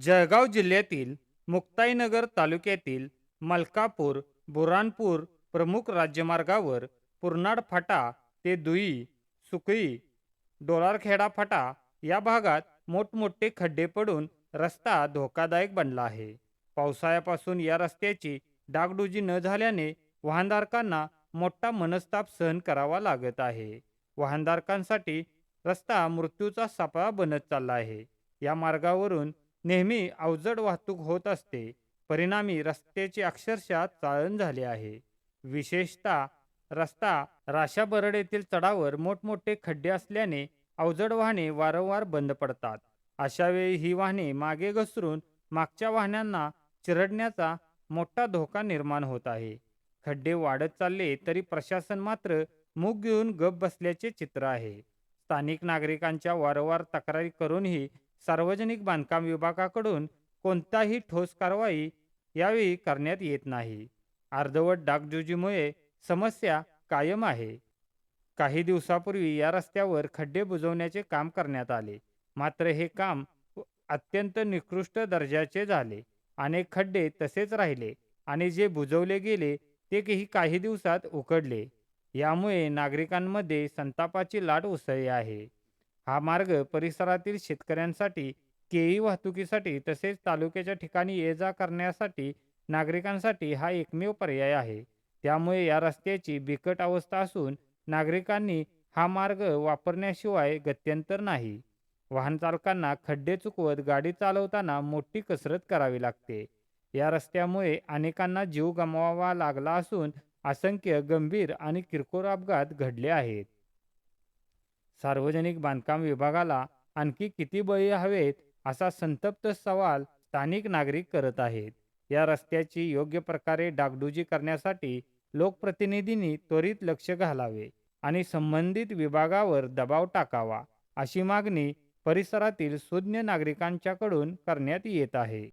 जळगाव जिल्ह्यातील मुक्ताईनगर तालुक्यातील मलकापूर बुरानपूर प्रमुख राज्यमार्गावर पुरनाड फाटा ते दुई सुकळी डोलारखेडा फाटा या भागात मोठमोठे खड्डे पडून रस्ता धोकादायक बनला आहे. पावसाळ्यापासून या रस्त्याची डागडुजी न झाल्याने वाहनधारकांना मोठा मनस्ताप सहन करावा लागत आहे. वाहनधारकांसाठी रस्ता मृत्यूचा सापळा बनत चालला आहे. या मार्गावरून नेहमी अवजड वाहतूक होत असते. परिणामी रस्त्याची अक्षरशः चाळण झाली आहे. विशेषतः रस्ता राशा बरड येथील चढावर मोठमोठे खड्डे असल्याने अवजड वाहने वारंवार बंद पडतात. अशावेळी ही वाहने मागे घसरून मागच्या वाहनांना चिरडण्याचा मोठा धोका निर्माण होत आहे. खड्डे वाढत चालले तरी प्रशासन मात्र मूग घेऊन गप बसल्याचे चित्र आहे. स्थानिक नागरिकांच्या वारंवार तक्रारी करूनही सार्वजनिक बांधकाम विभागाकडून कोणताही ठोस कारवाई यावेळी करण्यात येत नाही. अर्धवट डागडुजीमुळे समस्या कायम आहे. काही दिवसापूर्वी या रस्त्यावर खड्डे बुजवण्याचे काम करण्यात आले. मात्र हे काम अत्यंत निकृष्ट दर्जाचे झाले. अनेक खड्डे तसेच राहिले आणि जे बुजवले गेले ते काही काही दिवसात उकडले यामुळे नागरिकांमध्ये संतापाची लाट उसळली आहे. हा मार्ग परिसरातील शेतकऱ्यांसाठी केळी वाहतुकीसाठी तसेच तालुक्याच्या ठिकाणी ये जा करण्यासाठी नागरिकांसाठी हा एकमेव पर्याय आहे. त्यामुळे या रस्त्याची बिकट अवस्था असून नागरिकांनी हा मार्ग वापरण्याशिवाय गत्यंतर नाही. वाहन चालकांना खड्डे चुकवत गाडी चालवताना मोठी कसरत करावी लागते. या रस्त्यामुळे अनेकांना जीव गमवावा लागला असून असंख्य गंभीर आणि किरकोळ अपघात घडले आहेत. सार्वजनिक बांधकाम विभागाला आणखी किती बळी हवेत असा संतप्त सवाल स्थानिक नागरिक करत आहेत. या रस्त्याची योग्य प्रकारे डागडुजी करण्यासाठी लोकप्रतिनिधींनी त्वरित लक्ष घालावे आणि संबंधित विभागावर दबाव टाकावा अशी मागणी परिसरातील सुज्ञ नागरिकांच्याकडून करण्यात येत आहे.